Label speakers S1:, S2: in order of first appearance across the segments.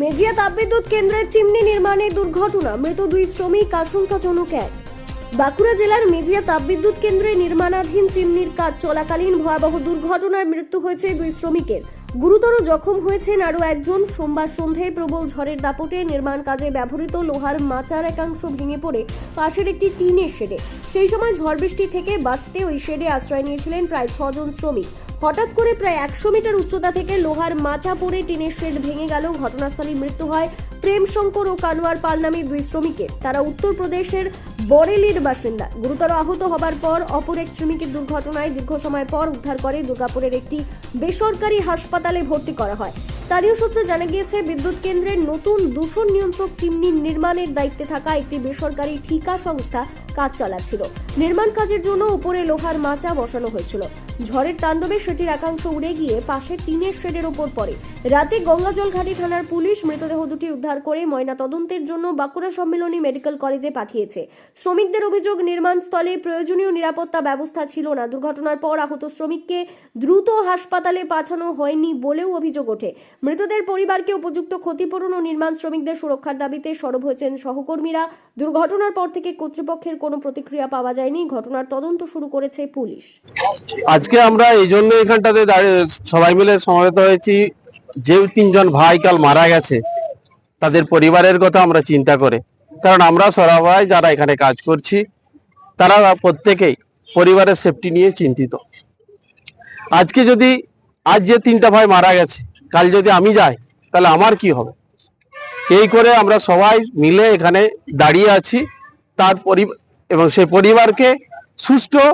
S1: মেজিয়া তাপবিদ্যুৎ কেন্দ্রের চিমনি নির্মাণে দুর্ঘটনা। মৃত দুই শ্রমিক আশঙ্কাজনক এক। বাঁকুড়া জেলার মেজিয়া তাপবিদ্যুৎ কেন্দ্রে নির্মাণাধীন চিমনির কাজ চলাকালীন ভয়াবহ দুর্ঘটনায় মৃত্যু হয়েছে দুই শ্রমিকের। গুরুতর জখম হয়েছেন আরও একজন। সোমবার সন্ধ্যায় প্রবল ঝড়ের দাপটে নির্মাণ কাজে ব্যবহৃত লোহার মাচার একাংশ ভেঙে পড়ে পাশের একটি টিনের শেডে। সেই সময় ঝড় বৃষ্টি থেকে বাঁচতে ওই শেডে আশ্রয় নিয়েছিলেন প্রায় ছজন শ্রমিক। হঠাৎ করে প্রায় একশো মিটার উচ্চতা থেকে লোহার মাচা পড়ে টিনের শেড ভেঙে গেল। ঘটনাস্থলে মৃত্যু হয় প্রেম শঙ্কর ও কানোয়ার পাল নামে দুই শ্রমিকের। তারা উত্তরপ্রদেশের বরেলির বাসিন্দা। গুরুতর আহত হবার পর অপর এক শ্রমিকের দুর্ঘটনায় দীর্ঘ সময় পর উদ্ধার করে দুর্গাপুরের একটি বেসরকারি হাসপাতালে ভর্তি করা হয়। স্থানীয় সূত্রে জানা গিয়েছে, বিদ্যুৎ কেন্দ্রের নতুন দূষণ নিয়ন্ত্রক চিমনি নির্মাণের দায়িত্বে থাকা একটি বেসরকারি ঠিকা সংস্থা কাজ চালাচ্ছিল। নির্মাণ কাজের জন্য উপরে লোহার মাচা বসানো হয়েছিল। ঝড়ের তাণ্ডবে সেটির একাংশ উড়ে গিয়ে পাশে টিনের শেডের ওপর পড়ে। রাতে গঙ্গাজল ঘাটি থানার পুলিশ মৃতদেহ দুটি উদ্ধার করে ময়না তদন্তের জন্য বাঁকুড়া সম্মিলনী মেডিকেল কলেজে পাঠিয়েছে। শ্রমিকদের অভিযোগ নির্মাণস্থলে প্রয়োজনীয় নিরাপত্তা ব্যবস্থা ছিল না। দুর্ঘটনার পর আহত শ্রমিককে দ্রুত হাসপাতালে পাঠানো হয়নি বলেও অভিযোগ ওঠে। মৃতদের পরিবারকে উপযুক্ত ক্ষতিপূরণ ও নির্মাণ শ্রমিকদের সুরক্ষার দাবিতে সরব হয়েছেন সহকর্মীরা। দুর্ঘটনার পর থেকে কর্তৃপক্ষের কোনো প্রতিক্রিয়া পাওয়া যায়নি। ঘটনার তদন্ত শুরু করেছে পুলিশ।
S2: আজকে আমরা এই জন্য এখানটাতে সবাই মিলে সমবেত হয়েছি। যে তিনজন ভাই কাল মারা গেছে, তাদের পরিবারের কথা আমরা চিন্তা করে। কারণ আমরা সবাই যারা এখানে কাজ করছি, তারা প্রত্যেকেই পরিবারের সেফটি নিয়ে চিন্তিত। আজকে যদি, আজ যে তিনটা ভাই মারা গেছে, কাল যদি আমি যাই, তাহলে আমার কি হবে? এই করে আমরা সবাই মিলে এখানে দাঁড়িয়ে আছি। তার পরিবার এবং সেই পরিবারকে সুষ্ঠু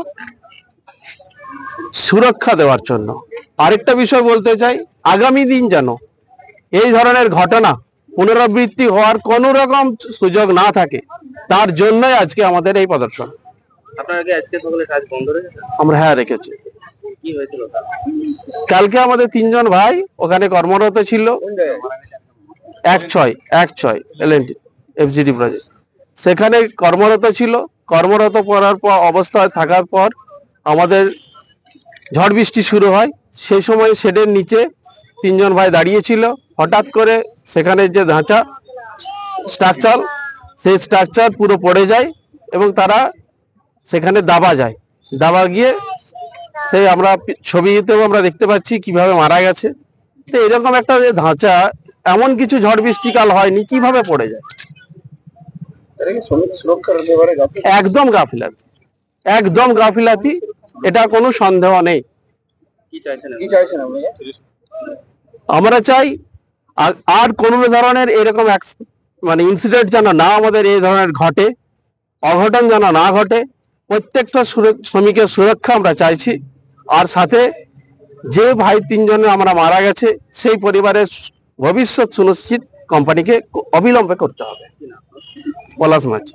S2: সুরক্ষা দেওয়ার জন্য। আরেকটা বিষয় বলতে চাই আগামী দিন যেন এই ধরনের ঘটনা পুনরাবৃত্তি হওয়ার কোনো রকম সুযোগ না থাকে তার জন্যই আজকে আমাদের এই প্রদর্শন। আমরা হ্যাঁ রেখেছি। কালকে আমাদের তিনজন ভাই ওখানে কর্মরত ছিল। এক ছয় এক ছয় এল এন এফজিডি প্রজেক্ট সেখানে কর্মরত ছিল। কর্মরত করার পর, অবস্থায় থাকার পর আমাদের ঝড় বৃষ্টি শুরু হয়। সেই সময় শেডের নিচে তিনজন ভাই দাঁড়িয়েছিল। হঠাৎ করে সেখানে যে ধাঁচা স্ট্রাকচার সেই স্ট্রাকচার পুরো পড়ে যায় এবং তারা সেখানে দাবা যায়। দাবা গিয়ে সেই আমরা ছবিতেও আমরা দেখতে পাচ্ছি কীভাবে মারা গেছে। তো এরকম একটা যে ধাঁচা, এমন কিছু ঝড় বৃষ্টিকাল হয়নি, কীভাবে পড়ে যায়
S3: এটা কি শ্রমিক সুরক্ষার ব্যাপারে গাফিল
S2: একদম গাফিলাতি। একদম গাফিলাতি। এটা কোনো সন্দেহ নেই।
S3: কি চাইছেন কি চাইছেন আপনি?
S2: আমরা চাই আর কোন ধরনের এরকম মানে ইনসিডেন্ট যেন না আমাদের এই ধরনের ঘটে অঘটন যেন না ঘটে প্রত্যেকটা শ্রমিকের সুরক্ষা আমরা চাইছি। আর সাথে যে ভাই তিনজনে আমরা মারা গেছে সেই পরিবারের ভবিষ্যৎ সুনিশ্চিত কোম্পানিকে অবিলম্বে করতে হবে। পলাশ মাছ।